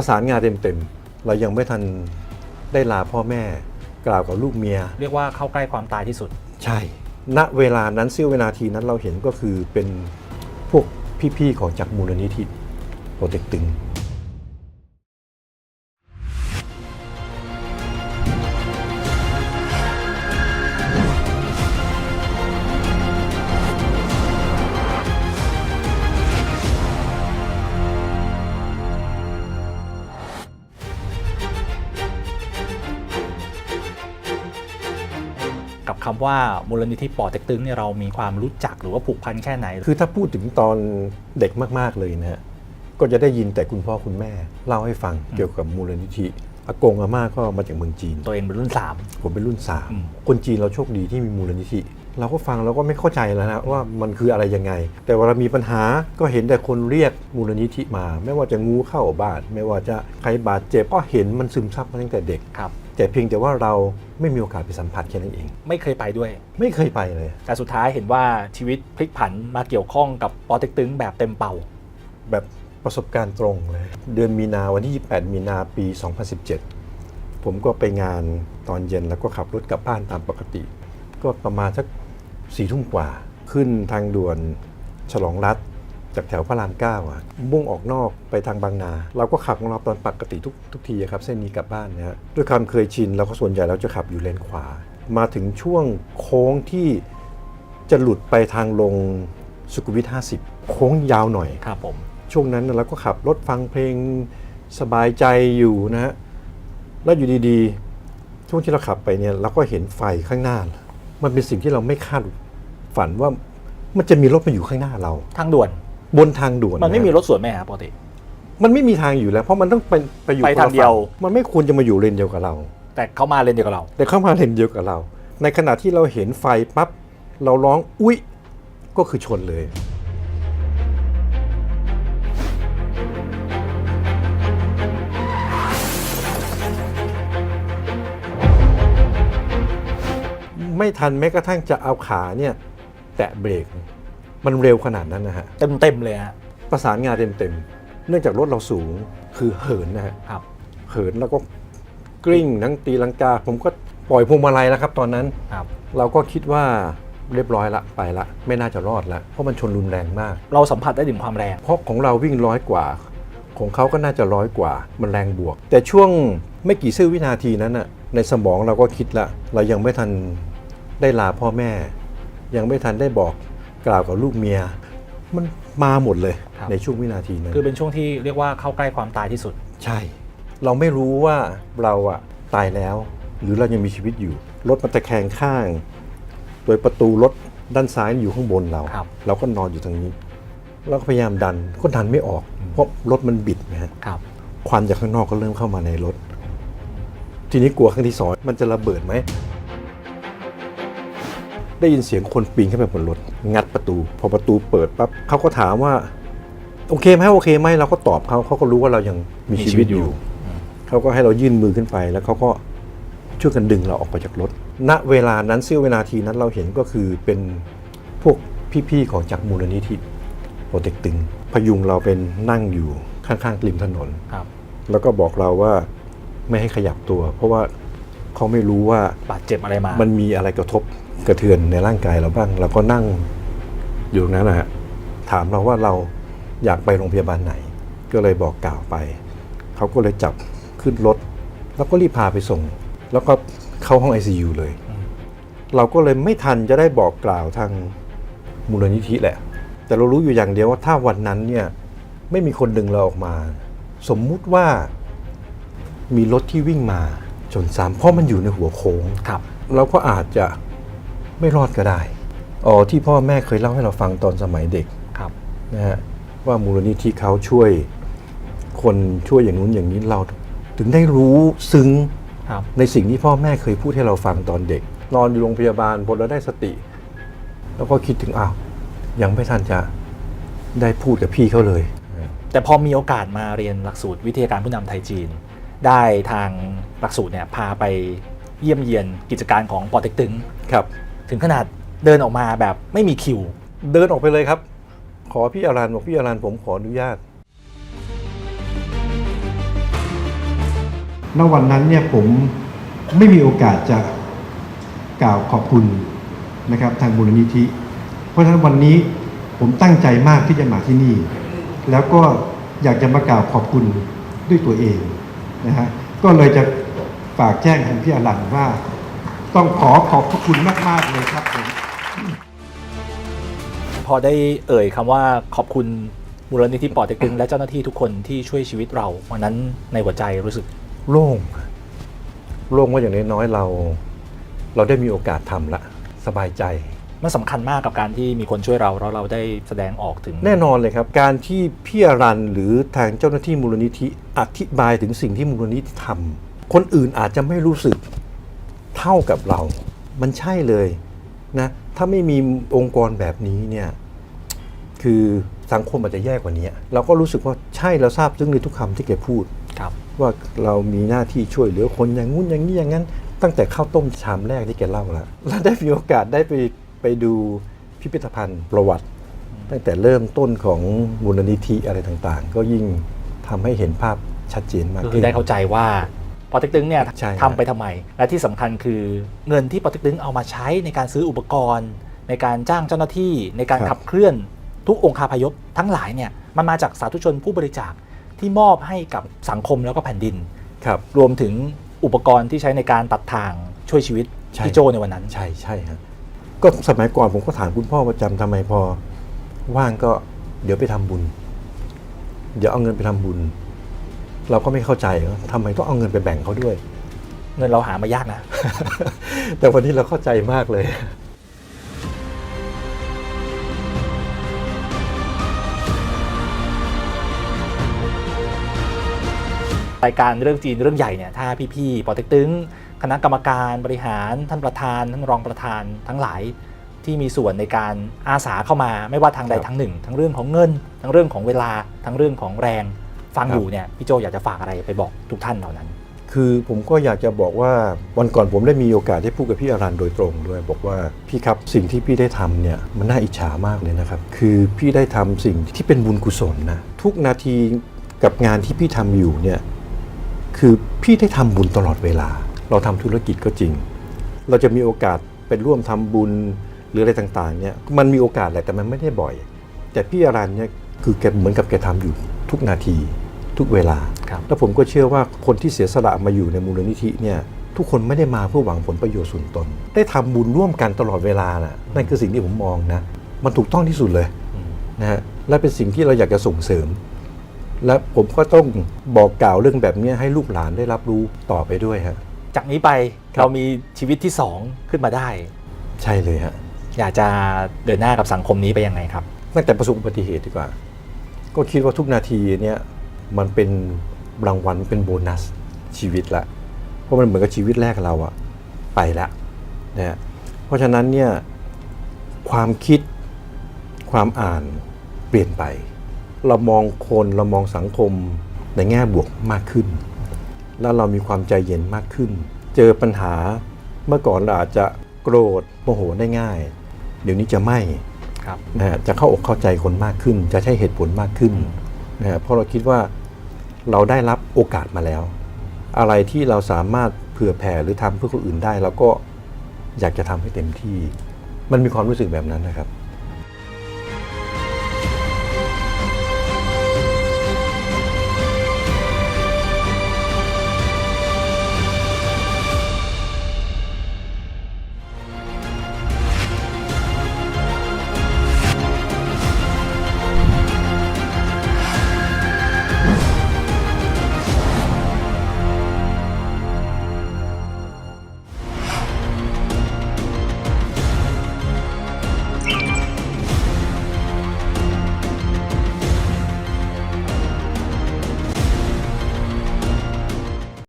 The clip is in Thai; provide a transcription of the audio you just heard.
ประสานงานเต็มๆ เรายังไม่ทันได้ลาพ่อแม่กล่าวกับลูกเมีย เรียกว่าเข้าใกล้ความตายที่สุด ใช่ ณ เวลานั้นเสี้ยววินาทีนั้นเราเห็นก็คือเป็นพวกพี่ๆของจากมูลนิธิโปรเต็กตึง คำว่ามูลนิธิป่อเต็กตึงเนี่ยเรามีความรู้จักหรือว่าผูกพันแค่ไหน คือถ้าพูดถึงตอนเด็กมาก ๆ เลยนะฮะก็จะได้ยินแต่คุณพ่อคุณแม่ เล่าให้ฟังเกี่ยวกับมูลนิธิอากงอาม่าก็มาจากเมืองจีน ตัวเองเป็นรุ่นผมเป็นรุ่นสามอืมคนจีนเราโชคดีที่มีมูลนิธิ เราก็ฟังเราก็ไม่เข้าใจแล้วนะว่ามันคืออะไรยังไง แต่เวลามีปัญหาก็เห็นแต่คนเรียกมูลนิธิมา ไม่ว่าจะงูเข้าบ้าน ไม่ว่าจะใครบาดเจ็บก็เห็นมันซึมซับมาตั้งแต่เด็ก3ครับ แต่เพียงแต่ว่าเราไม่มีโอกาสไปสัมผัสแค่นั้นเอง ไม่เคยไปด้วย ไม่เคยไปเลย แต่สุดท้ายเห็นว่าชีวิตพลิกผันมาเกี่ยวข้องกับปอเต็กตึงแบบเต็มเป่า แบบประสบการณ์ตรงเลย เดือนมีนาวันที่ 28 มีนาปี 2017 ผมก็ไปงานตอนเย็นแล้วก็ขับรถกลับบ้านตามปกติ ก็ประมาณสักสี่ทุ่มกว่า ขึ้นทางด่วนฉลองรัฐ จากแถวพระรามเก้าอะมุ่งออกนอกไปทางบางนา เราก็ขับของเราตอนปกติทุกทุกทีอะครับเส้นนี้กลับบ้านนะฮะด้วยความเคยชินเราก็ส่วนใหญ่เราจะขับอยู่เลนขวา มาถึงช่วงโค้งที่จะหลุดไปทางลงสุขุมวิท 50 โค้งยาวหน่อย ครับผม ช่วงนั้นน่ะเราก็ขับรถฟังเพลงสบายใจอยู่นะฮะแล้วอยู่ดีๆ ช่วงที่เราขับไปเนี่ยเราก็เห็นไฟข้างหน้า มันเป็นสิ่งที่เราไม่คาดฝันว่ามันจะมีรถมาอยู่ข้างหน้าเรา ทางด่วน บนทางด่วนมันไม่ะฮะมีรถสวนไหมครับปกติ มันไม่มีทางอยู่แล้ว เพราะมันต้องเป็นไปอยู่ไปคนละทางเดียวฝั่มันไม่ควรจะมาอยู่เลนเดียวกับเรา แต่เขามาเลนเดียวกับเรา แต่เข้ามาเลนเดียวกับเรา ในขณะที่เราเห็นไฟปั๊บเราร้องอุ๊ยก็คือชนเลยไม่ทันแม้กระทั่งจะเอาขาเนี่ย แตะเบรก มันเร็วขนาดนั้นนะฮะเต็มเต็มๆเลยฮะประสานงานเต็มๆเนื่องจากรถเราสูงคือเหินนะฮะครับเหินแล้วก็กลิ้งทั้งตีลังกา ผมก็ปล่อยพวงมาลัยแล้วครับ ตอนนั้นครับเราก็คิดว่าเรียบร้อยละไปละ ไม่น่าจะรอดละเพราะมันชนรุนแรงมาก เราสัมผัสได้ถึงความแรงเพราะของเราวิ่งร้อยกว่า ของเขาก็น่าจะร้อยกว่า มันแรงบวก แต่ช่วงไม่กี่เสี้ยววินาทีนั้นน่ะในสมองเราก็คิดละ เรายังไม่ทันได้ลาพ่อแม่ ยังไม่ทันได้บอก กล่าวกับลูกเมีย มันมาหมดเลยครับ ในช่วงวินาทีนั้นคือเป็นช่วงที่เรียกว่าเข้าใกล้ความตายที่สุด ใช่ เราไม่รู้ว่าเราอะตายแล้ว หรือเรายังมีชีวิตอยู่ รถมันตะแคงข้าง โดยประตูรถด้านซ้ายอยู่ข้างบนเรา ครับ เราก็นอนอยู่ตรงนี้ เราก็พยายามดันก็ดันไม่ออก เพราะรถมันบิดนะฮะ ครับ ควันจากข้างนอกก็เริ่มเข้ามาในรถ ทีนี้กลัวครั้งที่สองมันจะระเบิดไหม ได้ยินเสียงคนปีนขึ้นไปบนรถงัดประตู พอประตูเปิดปั๊บเขาก็ถามว่า โอเคไหมโอเคไหมเราก็ตอบเขาเขาก็รู้ว่าเรายังมีมีชีชีวิวิตตออยู่ ยู่ เขาก็ให้เรายื่นมือขึ้นไปแล้วเขาก็ช่วยกันดึงเราออกไปจากรถ ณ เวลานั้นเสี้ยววินาทีนั้นเราเห็นก็คือเป็นพวกพี่ๆของจากมูลนิธิโปรเต็กตึงพยุงเราเป็นนั่งอยู่ข้างๆริมถนน ครับ แล้วก็บอกเราว่าไม่ให้ขยับตัว เพราะว่า เขาไม่รู้ว่าบาดเจ็บอะไรมา มันมีอะไรกระทบกระเทือนในร่างกายเราบ้างเราก็นั่งอยู่ตรงนั้นนะฮะถามเราว่าเราอยากไปโรงพยาบาลไหน ก็เลยบอกกล่าวไป เขาก็เลยจับขึ้นรถ แล้วก็รีบพาไปส่ง แล้วก็เข้าห้อง ICU เลยอืมเราก็เลยไม่ทันจะได้บอกกล่าวทางมูลนิธิแหละ แต่เรารู้อยู่อย่างเดียวว่าถ้าวันนั้นเนี่ยไม่มีคนดึงเราออกมา สมมุติว่ามีรถที่วิ่งมา ชนซ้ำเพราะมันอยู่ในหัวโค้ง ครับ เราก็อาจจะไม่รอดก็ได้อ๋อที่พ่อแม่เคยเล่าให้เราฟังตอนสมัยเด็กครับ นะฮะว่ามูลนิธิเขาช่วย คนช่วยอย่างนู้นอย่างนี้เราถึงได้รู้ซึ้งครับ ในสิ่งที่พ่อแม่เคยพูดให้เราฟังตอนเด็ก นอนอยู่โรงพยาบาลพอเราได้สติ แล้วก็คิดถึงอ้าวยังไม่ทันจะได้พูดกับพี่เขาเลย แต่พอมีโอกาสมาเรียนหลักสูตรวิทยาการผู้นำไทยจีน ได้ทาง หลักสูตรเนี่ยพาไปเยี่ยมเยียนกิจการของปอเต็กตึงครับ ถึงขนาดเดินออกมาแบบไม่มีคิว เดินออกไปเลยครับ ขอพี่อารันบอกพี่อารันผมขออนุญาตณวันนั้นเนี่ยผมไม่มีโอกาสจะกล่าวขอบคุณนะครับทางมูลนิธิ เพราะฉะนั้นวันนี้ผมตั้งใจมากที่จะมาที่นี่ แล้วก็อยากจะมากล่าวขอบคุณด้วยตัวเองนะฮะก็เลยจะ ฝากแจ้งทางพี่อรันว่า ต้องขอขอบพระคุณมาก ๆ เลยครับผมพอได้เอ่ยคำว่าขอบคุณมูลนิธิปอเต็กตึงและเจ้าหน้าที่ทุกคนที่ช่วยชีวิตเราวันนั้นในหัวใจรู้สึกโล่ง โล่งว่าอย่างน้อยๆเรา เราได้มีโอกาสทำละ สบายใจ มันสำคัญมากกับการที่มีคนช่วยเราแล้วเราได้แสดงออกถึง แน่นอนเลยครับ การที่พี่อรันหรือทางเจ้าหน้าที่มูลนิธิอธิบายถึงสิ่งที่มูลนิธิทำ คนอื่นอาจจะไม่รู้สึกเท่ากับเรา มันใช่เลยนะถ้าไม่มีองค์กรแบบนี้เนี่ยคือสังคมอาจจะแย่กว่านี้ เราก็รู้สึกว่าใช่เราทราบซึ้งในทุกคำที่แกพูดครับ ว่าเรามีหน้าที่ช่วยเหลือคนอย่างงู้นอย่างนี้อย่างนั้น ตั้งแต่ข้าวต้มชามแรกที่แกเล่าแล้วแล้วได้มีโอกาสได้ไปไปดูพิพิธภัณฑ์ประวัติ ตั้งแต่เริ่มต้นของมูลนิธิอะไรต่างๆ ก็ยิ่งทำให้เห็นภาพชัดเจนมากก็คืขึ้อนได้เข้าใจว่า ปอเต็กตึงเนี่ยใช่ครับ ทำไปทำไม และที่สำคัญคือเงินที่ปอเต็กตึงเอามาใช้ในการซื้ออุปกรณ์ ในการจ้างเจ้าหน้าที่ ในการขับเคลื่อนทุกองคาพยพทั้งหลายเนี่ยมันมาจากสาธุชนผู้บริจาคที่มอบให้กับสังคมแล้วก็แผ่นดิน ครับ รวมถึงอุปกรณ์ที่ใช้ในการตัดทางช่วยชีวิตใช่ พี่โจในวันนั้น ใช่ใช่ฮะก็สมัยก่อนผมก็ถามคุณพ่อประจำทำไมพอ ว่างก็เดี๋ยวไปทำบุญ เดี๋ยวเอาเงินไปทำบุญ เราก็ไม่เข้าใจว่าทำไมต้องเอาเงินไปแบ่งเขาด้วย เงินเราหามายากนะ แต่วันนี้เราเข้าใจมากเลย รายการเรื่องจีนเรื่องใหญ่เนี่ยถ้าพี่ๆปอเต็กตึงคณะกรรมการบริหารท่านประธานท่านรองประธานทั้งหลายที่มีส่วนในการอาสาเข้ามาไม่ว่าทางใดครับทางหนึ่ง ทั้งเรื่องของเงิน ทั้งเรื่องของเวลาทั้งเรื่องของแรง ฟังครับอยู่เนี่ยพี่โจอยากจะฝากอะไรไปบอกทุกท่านเหล่านั้น คือผมก็อยากจะบอกว่าวันก่อนผมได้มีโอกาสได้พูดกับพี่อรันโดยตรงด้วย บอกว่าพี่ครับสิ่งที่พี่ได้ทำเนี่ยมันน่าอิจฉามากเลยนะครับ คือพี่ได้ทำสิ่งที่เป็นบุญกุศลนะทุกนาทีกับงานที่พี่ทำอยู่เนี่ยคือพี่ได้ทำบุญตลอดเวลา เราทำธุรกิจก็จริง เราจะมีโอกาสเป็นร่วมทำบุญหรืออะไรต่างๆเนี่ยมันมีโอกาสแหละแต่มันไม่ได้บ่อย แต่พี่อรันเนี่ยคือแกเหมือนกับแกทำอยู่ทุกนาที ทุกเวลาครับแล้วผมก็เชื่อว่าคนที่เสียสละมาอยู่ในมูลนิธิเนี่ยทุกคนไม่ได้มาเพื่อหวังผลประโยชน์ส่วนตน ได้ทำบุญร่วมกันตลอดเวลานะนั่นคือสิ่งที่ผมมองนะ มันถูกต้องที่สุดเลยอืมนะฮะและเป็นสิ่งที่เราอยากจะส่งเสริม และผมก็ต้องบอกกล่าวเรื่องแบบนี้ให้ลูกหลานได้รับรู้ต่อไปด้วยฮะจากนี้ไปครับเรามีชีวิตที่สองขึ้นมาได้ ใช่เลยฮะอยากจะเดินหน้ากับสังคมนี้ไปยังไงครับตั้งแต่ประสบอุบัติเหตุดีกว่า ก็คิดว่าทุกนาทีเนี่ย มันเป็นรางวัลเป็นโบนัสชีวิตละเพราะมันเหมือนกับชีวิตแรกเราอะไปแล้วนะฮะเพราะฉะนั้นเนี่ยความคิดความอ่านเปลี่ยนไป เรามองคนเรามองสังคมในแง่บวกมากขึ้น แล้วเรามีความใจเย็นมากขึ้น เจอปัญหาเมื่อก่อนเราอาจจะโกรธโมโหได้ง่าย เดี๋ยวนี้จะไม่ครับนะฮะจะเข้าอกเข้าใจคนมากขึ้น จะใช้เหตุผลมากขึ้นนะฮะเพราะเราคิดว่า เราได้รับโอกาสมาแล้ว อะไรที่เราสามารถเผื่อแผ่หรือทำเพื่อคนอื่นได้เราก็อยากจะทำให้เต็มที่ มันมีความรู้สึกแบบนั้นนะครับ